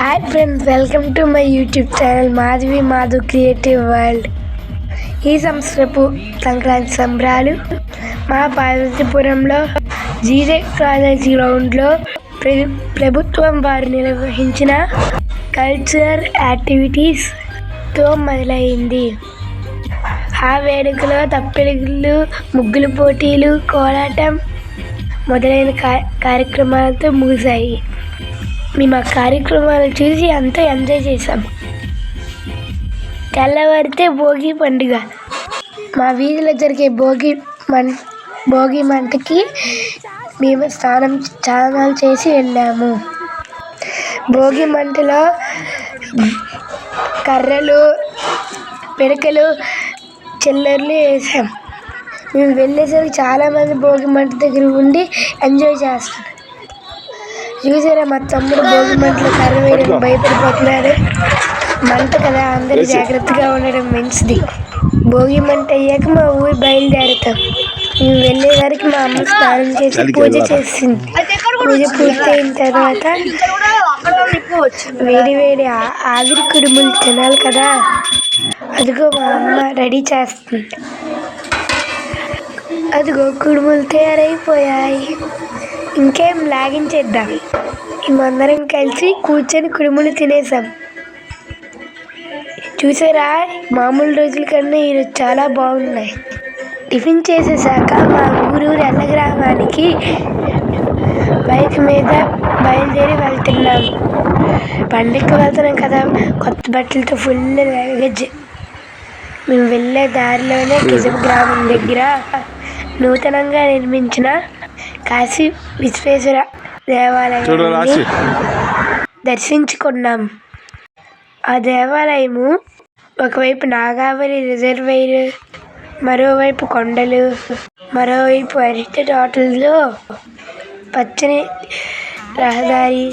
Hi friends welcome to my YouTube channel Madhavi Madhu creative world ఈ సంవత్సరపు సంక్రాంతి సంబరాలు మా పార్వతీపురంలో జీజే కాలేజ్ గ్రౌండ్లో ప్ర ప్రభుత్వం వారు నిర్వహించిన కల్చరల్ యాక్టివిటీస్తో మొదలైంది. ఆ వేడుకలో తప్పెలుగులు ముగ్గుల పోటీలు కోలాటం మొదలైన కార్యక్రమాలతో ముగిశాయి. మేము ఆ కార్యక్రమాలు చూసి ఎంతో ఎంజాయ్ చేసాం తెల్లవారితే భోగి పండుగ. మా వీధిలో జరిగే భోగి మన్ భోగి మంటకి మేము స్నానం స్నానాలు చేసి వెళ్ళాము. భోగి మంటలో కర్రలు పిడకలు చిల్లర్లు వేసాం. మేము వెళ్ళేసరికి చాలామంది భోగి మంట దగ్గర ఉండి ఎంజాయ్ చేస్తున్నాం చూసారా మా తమ్ముడు భోగి మంటలో కర్ర వేయడం భయపడిపోతున్నాడు మంట కదా అందరూ జాగ్రత్తగా ఉండడం మంచిది. భోగి మంట అయ్యాక మా ఊరు బయలుదేరుతాం. మేము వెళ్ళే వరకు మా అమ్మ స్నానం చేసి పూజ చేసింది. పూజ పూర్తయిన తర్వాత వేడి వేడి ఆవిరి కుడుములు తినాలి కదా. అదిగో మా అమ్మ రెడీ చేస్తుంది. అదిగో కుడుములు తయారైపోయాయి. ఇంకేం లాగించేద్దాం మేమందరం కలిసి కూర్చొని కుడుములు తినేసాం. చూసారా? మామూలు రోజుల కన్నా ఈరోజు చాలా బాగున్నాయి. టిఫిన్ చేసేసాక మా ఊరు ఎల్ల గ్రామానికి బైక్ మీద బయలుదేరి వెళ్తున్నాం. పండగకి వెళ్తున్నాం కదా కొత్త బట్టలతో ఫుల్ లగేజ్ మేము వెళ్ళే దారిలోనే కిజం గ్రామం దగ్గర నూతనంగా నిర్మించిన కాశీ విశ్వేశ్వర దేవాలయాన్ని దర్శించుకున్నాం. ఆ దేవాలయము ఒకవైపు నాగావళి రిజర్వైర్ మరోవైపు కొండలు మరోవైపు అరటి తోటల్లో పచ్చని రహదారి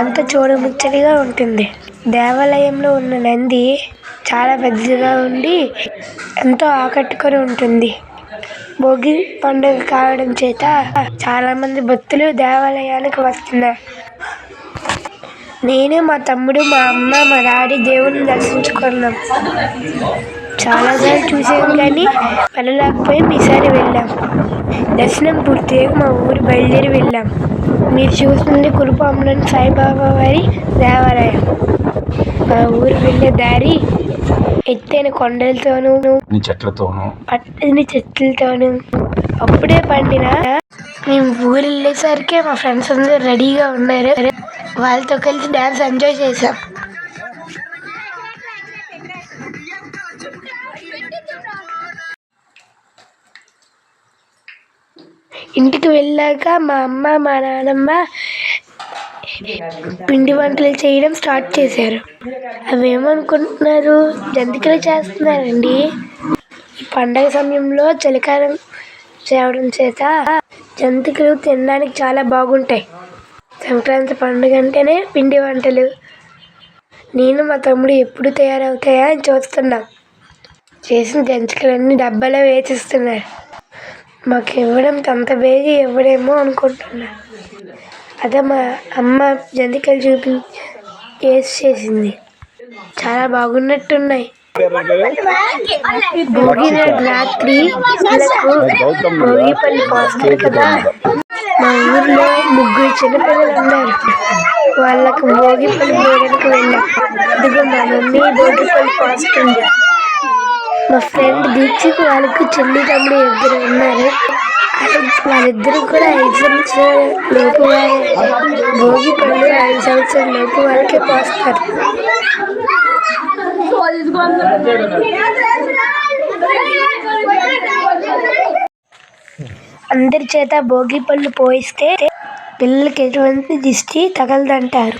ఎంత చూడముచ్చటిగా ఉంటుంది. దేవాలయంలో ఉన్న నంది చాలా పెద్దగా ఉండి ఎంతో ఆకట్టుకొని ఉంటుంది. భోగి పండుగ కావడం చేత చాలామంది భక్తులు దేవాలయానికి వస్తున్నారు. నేను మా తమ్ముడు మా అమ్మ మా డాడీ దేవుని దర్శించుకున్నాం. చాలాసార్లు చూసాం కానీ వెళ్ళలేకపోయాం. ఈసారి వెళ్ళాం. దర్శనం పూర్తిగా మా ఊరు బయలుదేరి వెళ్ళాం. మీరు చూస్తుంది కురుపాములని సాయిబాబా వారి దేవాలయం. మా ఊరు వెళ్ళే దారి ఎత్తైన కొండలతోనూ చెట్లతోనూ. పచ్చని చెట్లతోనూ. అప్పుడే పండిన మేము ఊరు వెళ్ళేసరికి మా ఫ్రెండ్స్ అందరూ రెడీగా ఉన్నారు. వాళ్ళతో కలిసి డ్యాన్స్ ఎంజాయ్ చేసాం ఇంటికి వెళ్ళాక మా అమ్మ మా నాన్నమ్మ పిండి వంటలు చేయడం స్టార్ట్ చేశారు. అవి ఏమనుకుంటున్నారు జంతికలు చేస్తున్నారండి. ఈ పండగ సమయంలో చలికాలం చేయడం చేత జంతికలు తినడానికి చాలా బాగుంటాయి. సంక్రాంతి పండుగ అంటేనే పిండి వంటలు. నేను మా తమ్ముడు ఎప్పుడు తయారవుతాయా అని చూస్తున్నాం. చేసిన జంతికలన్నీ డబ్బాలో వేసిస్తున్నారు. మాకు ఇవ్వడం అంత బేగి ఇవ్వడేమో అనుకుంటున్నాను అదే మా అమ్మ జంతికలు చూపి టేస్ట్ చేసింది. చాలా బాగున్నట్టున్నాయి. భోగి రాత్రి భోగిపల్లి భోగి పోస్తారు కదా. మా ఊర్లో ముగ్గురు చిన్నపిల్లలు ఉన్నారు. వాళ్ళకు భోగి పళ్ళు వెళ్ళాం. ఇదిగో మా మమ్మీ భోగి పళ్ళు పోస్తుంది మా ఫ్రెండ్ దీక్షకు వాళ్ళకు చెల్లి తమ్ముడు ఇద్దరు ఉన్నారు. వాళ్ళిద్దరూ కూడా ఐదు సంవత్సరాల లోపు భోగి పండు ఐదు సంవత్సరాల లోపు వరకే పోస్తారు. అందరి చేత భోగి పళ్ళు పోయిస్తే పిల్లలకి ఎటువంటి దిష్టి తగలదంటారు.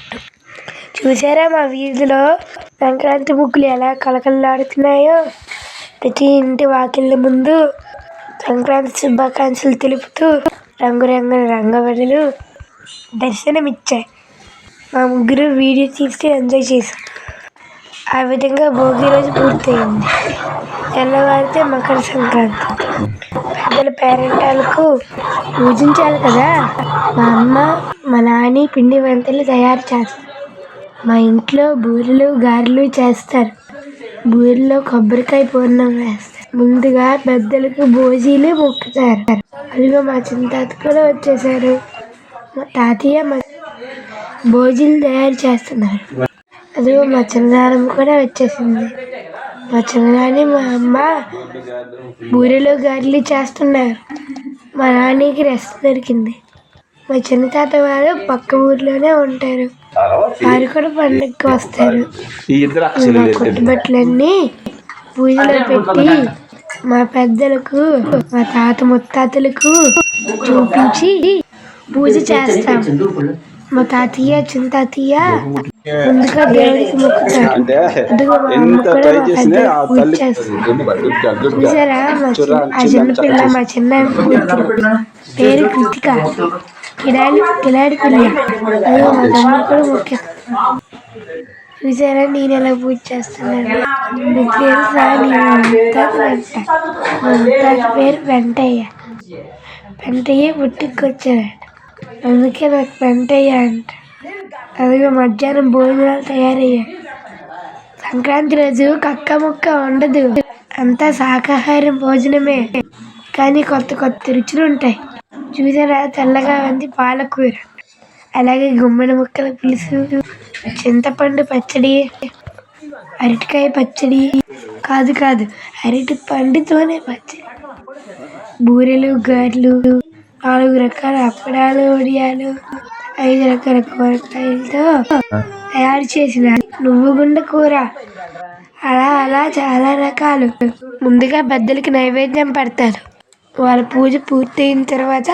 చూసారా మా వీధిలో సంక్రాంతి ముగ్గులు ఎలా కలకలలాడుతున్నాయో ప్రతి ఇంటి వాకిళ్ళ ముందు సంక్రాంతి శుభాకాంక్షలు తెలుపుతూ రంగురంగుల రంగవల్లులు దర్శనమిచ్చాయి. మా ముగ్గురు వీడియో తీసి ఎంజాయ్ చేశాం. ఆ విధంగా భోగి రోజు పూర్తయింది. తెల్లవారితే మకర సంక్రాంతి. పెద్దల పేరెంటాలకు పూజించాలి కదా? మా అమ్మ మా నాని పిండి వంటలు తయారు చేస్తారు. మా ఇంట్లో బూరెలు గారెలు చేస్తారు. బూరెలో కొబ్బరికాయ పూర్ణం వేస్తారు. ముందుగా పెద్దలకు భోజీలు మొక్కుతారు. అదిగో మా చిన్న తాత కూడా వచ్చేసారు. మా తాతయ్య మా భోజీలు తయారు చేస్తున్నారు. అదిగో మా చిన్నదానమ్మ కూడా వచ్చేసింది. మా చిన్నదాని మా అమ్మ బూరెలు గారెలు చేస్తున్నారు. మా నాన్నకి రెస్ట్ దొరికింది. మా చిన్న తాత వారు పక్క ఊర్లోనే ఉంటారు. వారు కూడా పండుగకి వస్తారు. అక్షరాలు కొట్టుబట్టలన్నీ పూజలో పెట్టి మా పెద్దలకు మా తాత ముత్తాతలకు చూపించి పూజ చేస్తాం. మా తాతయ్య చిన్న తాతయ్య ముందుగా దేవుడికి మొక్కుతారు. చూసారా? మా చిన్న ఆ చిన్న పిల్ల మా చిన్న పేరు కృతిక. కిడాడి కిలాడి పిల్ల. మా తమ్ముడు కూడా ముఖ్యం చూసారా నేను ఎలా పూజ చేస్తున్నాను మీకు తెలుసా వెంట. పేరు వెంటయ్య. వెంటయ్య పుట్టుకొచ్చాడు అందుకే నాకు వెంటయ్య అంట. అందుకే మధ్యాహ్నం భోజనాలు తయారయ్యా సంక్రాంతి రోజు కక్క ముక్క ఉండదు. అంతా శాకాహారం భోజనమే. కానీ కొత్త కొత్త రుచులు ఉంటాయి. చూసారా? తెల్లగా ఉంది పాలకూర. అలాగే గుమ్మడి ముక్కల పులుసు చింతపండు పచ్చడి అరటికాయ పచ్చడి. కాదు కాదు. అరటి పండుతోనే పచ్చడి. బూరెలు గారెలు నాలుగు రకాల అప్పడాలు వడియాలు ఐదు రకాల కూరగాయలతో తయారు చేసిన నువ్వు గుండ కూర. అలా అలా చాలా రకాలు. ముందుగా పెద్దలకి నైవేద్యం పెడతారు. వాళ్ళ పూజ పూర్తయిన తర్వాత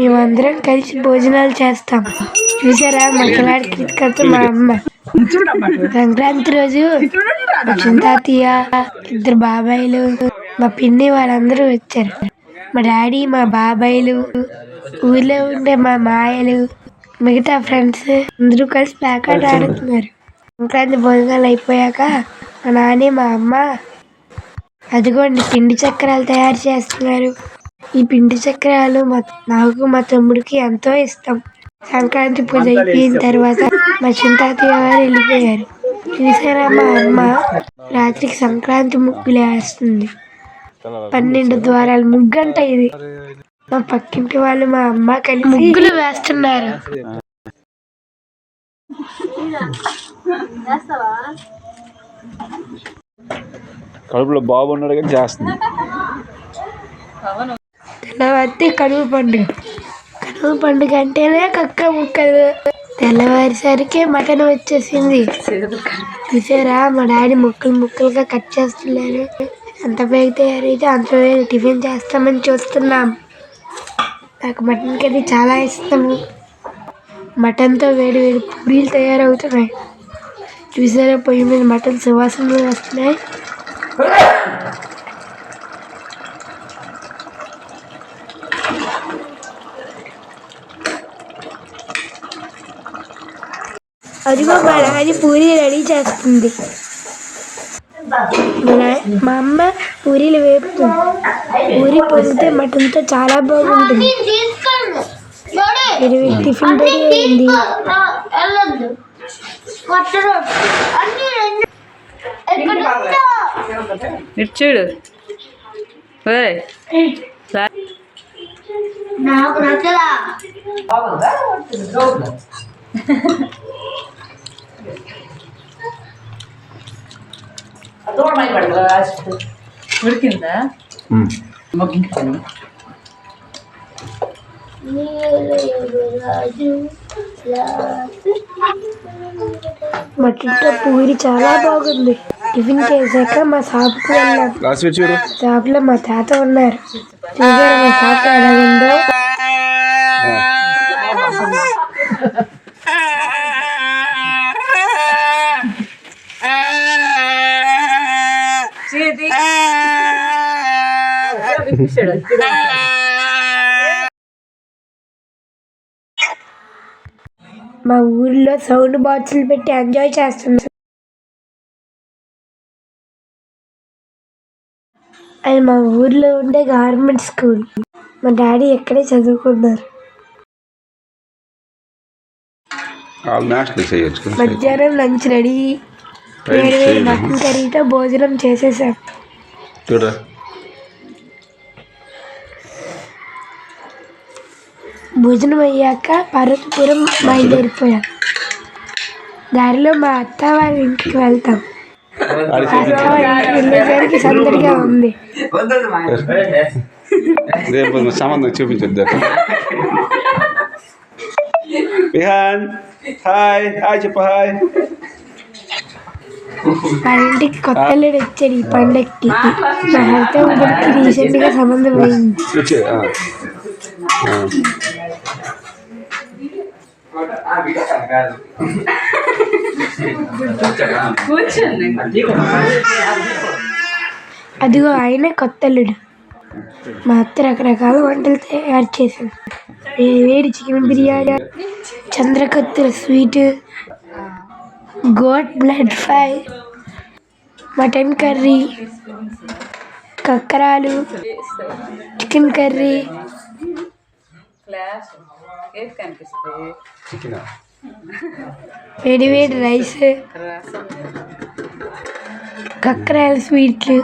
మేమందరం కలిసి భోజనాలు చేస్తాం. చూసారా? మక్కలాడి కృతికతో మా అమ్మ. సంక్రాంతి రోజు తాతయ్య ఇద్దరు బాబాయిలు మా పిన్ని వాళ్ళందరూ వచ్చారు. మా డాడీ మా బాబాయిలు ఊర్లో ఉండే మా మాయలు మిగతా ఫ్రెండ్స్ అందరూ కలిసి ప్యాకెట్ ఆడుతున్నారు. సంక్రాంతి భోజనాలు అయిపోయాక మా నాని మా అమ్మ అదిగోండి పిండి చక్రాలు తయారు చేస్తున్నారు. ఈ పిండి చక్రాలు మా నాకు మా తమ్ముడికి ఎంతో ఇష్టం. సంక్రాంతి పూజ అయిపోయిన తర్వాత మా చిన్న తాతయ్య గారు వెళ్ళిపోయారు. చూసారా మా అమ్మ? రాత్రికి సంక్రాంతి ముగ్గులు వేస్తుంది. పన్నెండు ద్వారాలు ముగ్గంట ఇది. మా పక్కింటి వాళ్ళు మా అమ్మ కలిసి ముగ్గులు వేస్తున్నారు. కడుపులో బాబు ఉన్నాడు కానీ చేస్తుంది. తెల్లవారితే కనుమ పండుగ. కనుమ పండుగ అంటేనే కక్క ముక్కలు. తెల్లవారిసరికి మటన్ వచ్చేసింది. చూసారా మా డాడీ ముక్కలు ముక్కలుగా కట్ చేస్తున్నారు ఎంత బేగ తయారైతే అంత బేగ టిఫిన్ చేస్తామని చూస్తున్నాం. నాకు మటన్ కర్రీ చాలా ఇష్టము. మటన్తో వేడి వేడి పూరీలు తయారవుతున్నాయి. చూసారా పొయ్యి మీద మటన్ సువాసనలు వస్తున్నాయి. అదిగో నాని పూరి రెడీ చేస్తుంది. మా అమ్మ పూరీలు వేపుతుంది. పూరి పొంగితే మటన్తో చాలా బాగుంటుంది. ఇది టిఫిన్ రెడీ అయింది. కొత్త రోడ్. మటన్తో పూరి చాలా బాగుంది టిఫిన్ చేశాక మా షాప్కి వెళ్ళాం షాప్లో మా తాత ఉన్నారు చూసారా మా షాప్ ఎలా ఉందో మా ఊర్లో సౌండ్ బాక్సులు పెట్టి ఎంజాయ్ చేస్తున్నాం. అది మా ఊర్లో ఉండే గవర్నమెంట్ స్కూల్. మా డాడీ ఎక్కడే చదువుకున్నారు. మధ్యాహ్నం లంచ్ రెడీ. వేడి వేడి మటన్ కర్రీతో భోజనం చేసేసాం. భోజనం అయ్యాక పర్వతపురం బయలుదేరిపోయాం. దారిలో మా అత్త వాళ్ళ ఇంటికి వెళ్తాం. మా అత్త వాళ్ళ ఇంటికి వెళ్ళేసరికి సందడిగా ఉంది. రేపు సంబంధం చూపించొద్దు. విహాన్ హాయ్ హాయ్ చెప్పు హాయ్. ఇంటికి కొత్త అల్లుడు వచ్చాడు ఈ పండక్కి. మా హరిత రీసెంట్గా సంబంధం అయింది. అదిగో ఆయన కొత్తల్లుడు మాత్రం మా అత్త రకరకాల వంటలు తయారు చేశాను వేడి వేడి chicken biryani చంద్రకత్తుల sweet goat blood fry mutton curry కక్కరాలు chicken curry class ఏది కనిపిస్తుంది చికెన్? వేడి వేడి రైస్. రసం. కక్కరాల స్వీట్లు.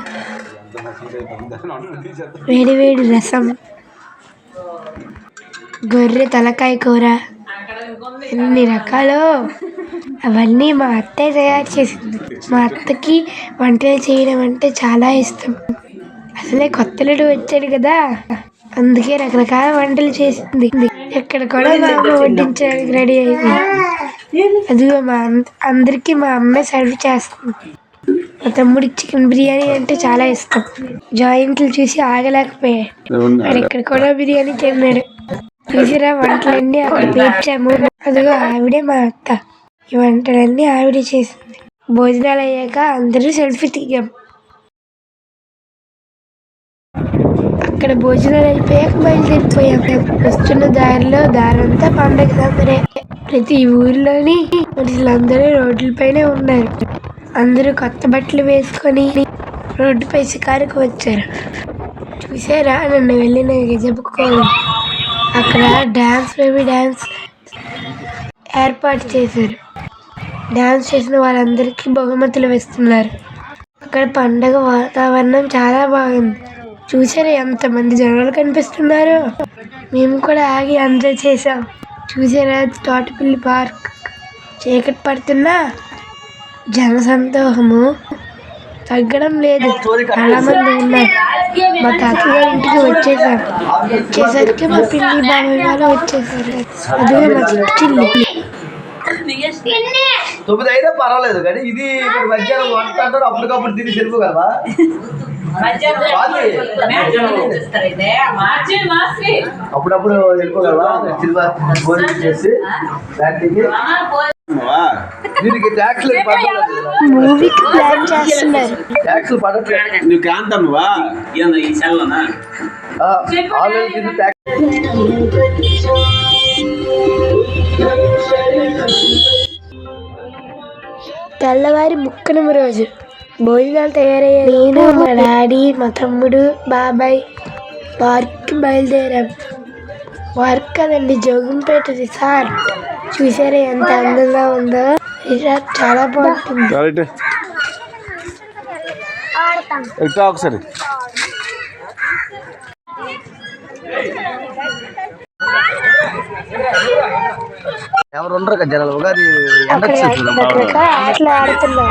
వేడి వేడి రసం. గొర్రె తలకాయ కూర. ఎన్ని రకాలు? అవన్నీ మా అత్తయ్య తయారు చేసింది. మా అత్తకి వంటలు చేయడం అంటే చాలా ఇష్టం. అసలే కొత్తలుడు వచ్చాడు కదా. అందుకే రకరకాల వంటలు చేసింది. ఇక్కడ కూడా అమ్మ వడ్డించడానికి రెడీ అయిపోయింది అదిగో మా అంద- అందరికీ మా అమ్మే సర్వ్ చేస్తుంది. మా తమ్ముడికి చికెన్ బిర్యానీ అంటే చాలా ఇష్టం. జాయింట్లు చూసి ఆగలేకపోయాడు. వాడు ఇక్కడ కూడా బిర్యానీ తిన్నాడు. చూసిరా వంటలన్నీ అక్కడ పేర్చాము అదిగో ఆవిడే మా అత్త. ఈ వంటలన్నీ ఆవిడే చేసింది. భోజనాలు అయ్యాక అందరూ సెల్ఫీ దిగాం. అక్కడ భోజనాలు అయిపోయాక బయలుదేరిపోయాం. వస్తున్న దారిలో దారంతా పండగ సందరే ప్రతి ఊర్లోని మనుషులందరూ రోడ్లపైనే ఉన్నారు. అందరూ కొత్త బట్టలు వేసుకొని రోడ్డుపై షికారుకు వచ్చారు. చూసారా నన్ను వెళ్ళిన గజపుకోవాలి అక్కడ డ్యాన్స్ బేబీ డ్యాన్స్ ఏర్పాటు చేశారు. డ్యాన్స్ చేసిన వాళ్ళందరికీ బహుమతులు వేస్తున్నారు. అక్కడ పండగ వాతావరణం చాలా బాగుంది. చూసారా ఎంతమంది జనాలు కనిపిస్తున్నారు? మేము కూడా ఆగి ఎంజాయ్ చేసాం చూసారా తోటపల్లి పార్క్ చీకటి పడుతున్నా? జన జనసంతోహము తగ్గడం లేదు. చాలా మంది ఉన్నారు. మా తాతగారి ఇంటికి వచ్చేసాం. వచ్చేసరికి మా పిల్లి బాబాయ్ వాళ్ళు వచ్చేసారు. అదే మా చిల్లు తొమ్మిది అయినా పర్వాలేదు కానీ ఇది మధ్యాహ్నం వంట అంటారు అప్పటికప్పుడు తిని తెలుపు కదా. అప్పుడప్పుడు వెళ్ళిపోగలవా? సినిమా భోజనం చేసి దానికి దీనికి ట్యాక్స్ పడట్లేదు మూవీకి ప్లాన్ చేస్తున్నారు. ట్యాక్స్ పడట్లేదు నువ్వు కాంతమ్మవా ఆల్రెడీ దీనికి ట్యాక్స్ తెల్లవారి ముక్కనమ రోజు. భోజనాలు తయారయ్యాయి. నేను మా డాడీ మా తమ్ముడు బాబాయ్ పార్క్కి బయలుదేరాం. పార్క్ కదండి జోగంపేట రిసార్ట్ చూసారా ఎంత అందంగా ఉందో? రిసార్ట్ చాలా బాగుంటుంది. ఒకసారి. ఎవరు ఉండరు కదా జనాలు? ఉగాది రకరకాల ఆటలు ఆడుతున్నాం.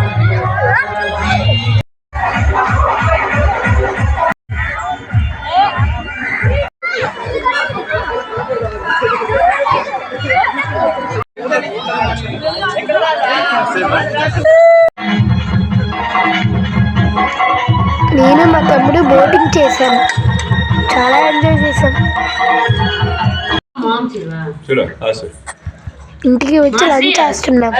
ఇంటికి వచ్చి లంచ్ చేస్తున్నాం.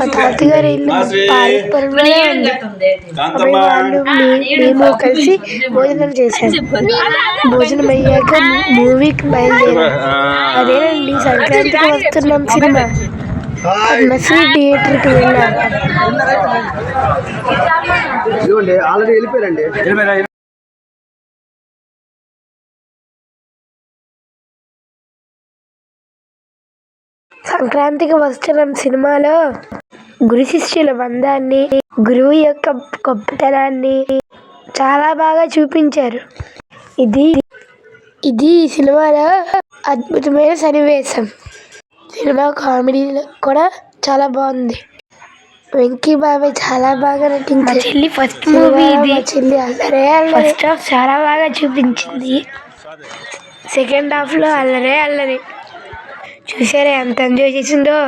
మా తాతగారు ఇల్లు ఉంది వాళ్ళు మేము కలిసి భోజనం చేశాం. భోజనం. అయ్యాక మూవీకి బయలుదేరాం. అదేనండి సంక్రాంతికి వస్తున్నాం సినిమా. పద్మశ్రీ థియేటర్కి వెళ్ళాం. ఆల్రెడీ వెళ్ళిపోయారండి. సంక్రాంతికి వస్తున్న సినిమాలో గురు శిష్యుల బంధాన్ని గురువు యొక్క గొప్పతనాన్ని చాలా బాగా చూపించారు. ఇది ఇది ఈ సినిమాలో అద్భుతమైన సన్నివేశం. సినిమా కామెడీ కూడా చాలా బాగుంది. వెంకీ బాబాయ్ చాలా బాగా నటించారు. చెల్లి ఫస్ట్ మూవీ ఇది. చెల్లి ఫస్ట్ హాఫ్ చాలా బాగా చూపించింది. సెకండ్ హాఫ్లో అల్లరే అల్లరి. చూసారా ఎంత ఎంజాయ్ చేసిందో?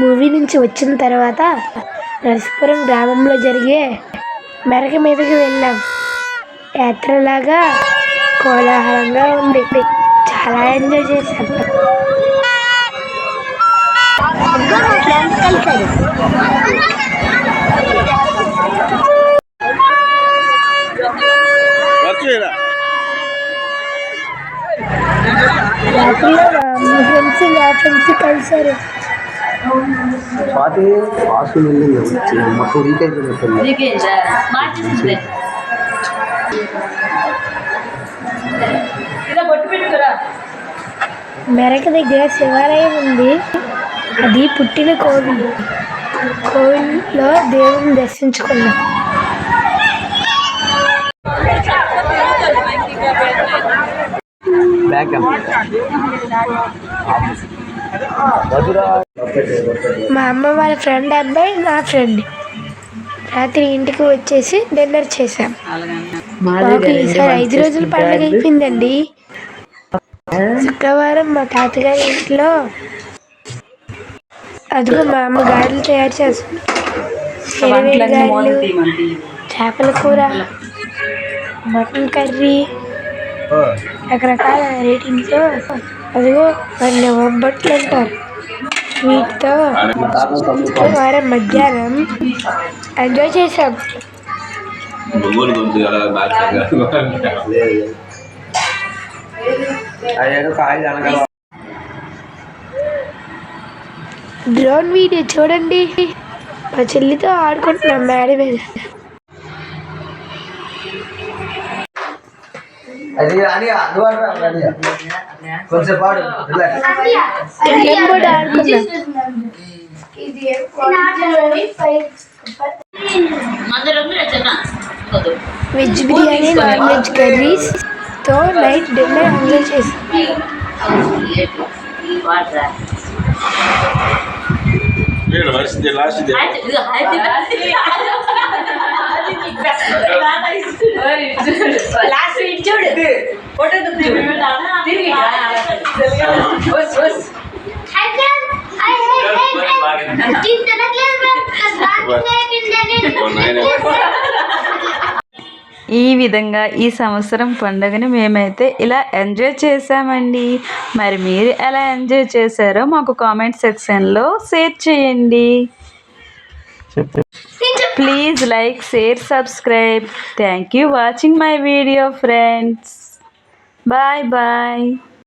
మూవీ నుంచి వచ్చిన తర్వాత నరసపురం గ్రామంలో జరిగే మెరక మీదకి వెళ్ళాం. యాత్రలాగా కోలాహలంగా ఉంది. చాలా ఎంజాయ్ చేశాం. ఫ్రెండ్స్ మా ఫ్రెండ్స్ మా ఫ్రెండ్స్ కలిసారు స్వాతి హాస్టల్ వెళ్ళింది మొత్తం వీక్ అయిపోయింది మెరక దగ్గర శివాలయం ఉంది. అది పుట్టిన కోవిల్. కోవిల్లో దేవుని దర్శించుకున్నాం మా అమ్మ వాళ్ళ ఫ్రెండ్ అబ్బాయి నా ఫ్రెండ్. రాత్రి ఇంటికి వచ్చేసి డిన్నర్ చేసాం మాకు ఈసారి ఐదు రోజుల పండుగ అయిపోయిందండి. శుక్రవారం మా తాతగారి ఇంట్లో అదిగో మా అమ్మ గారెలు తయారు చేస్తుంది గారెలు చేపల కూర మటన్ కర్రీ రకరకాల రేటింగ్తో అదిగో అన్ని ఒబ్బట్లు అంటారు. వీటితో శుక్రవారం మధ్యాహ్నం ఎంజాయ్ అనగా డ్రోన్ వీడియో చూడండి. మా చెల్లితో ఆడుకుంటున్నాం మేడ. మీద అది అని అందుబాటు అని కొంచెం పాడు రిలాక్స్ మేము కూడా ఆడుకున్నాం వెజ్ బిర్యానీ నాన్ వెజ్ కర్రీస్తో నైట్ డిన్నర్ ఎంజాయ్ చేసాం వరిసింది లాస్ట్ ఇది లాస్ట్ చూడు ఫోటో తిరిగి ఈ విధంగా ఈ సంవత్సరం పండుగని మేమైతే ఇలా ఎంజాయ్ చేసామండి మరి మీరు ఎలా ఎంజాయ్ చేశారో మాకు కామెంట్ సెక్షన్లో షేర్ చేయండి. Please like share subscribe thank you watching my video friends Bye-bye